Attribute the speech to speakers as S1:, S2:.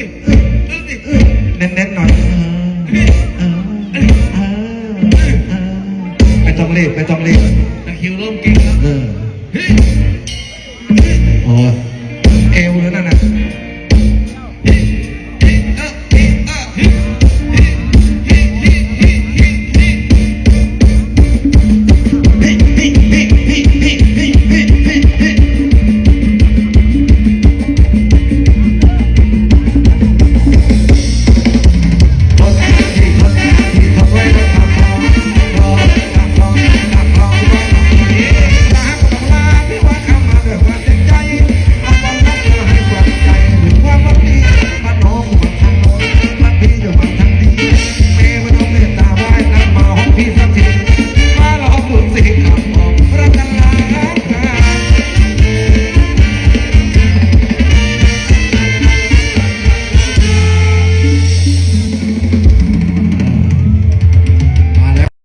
S1: สิดื้เน้นๆหน่อยไม่ต้องรีบไม่ต้องรีบ
S2: ตะคิวเริ่มเก่งแล
S1: ้ว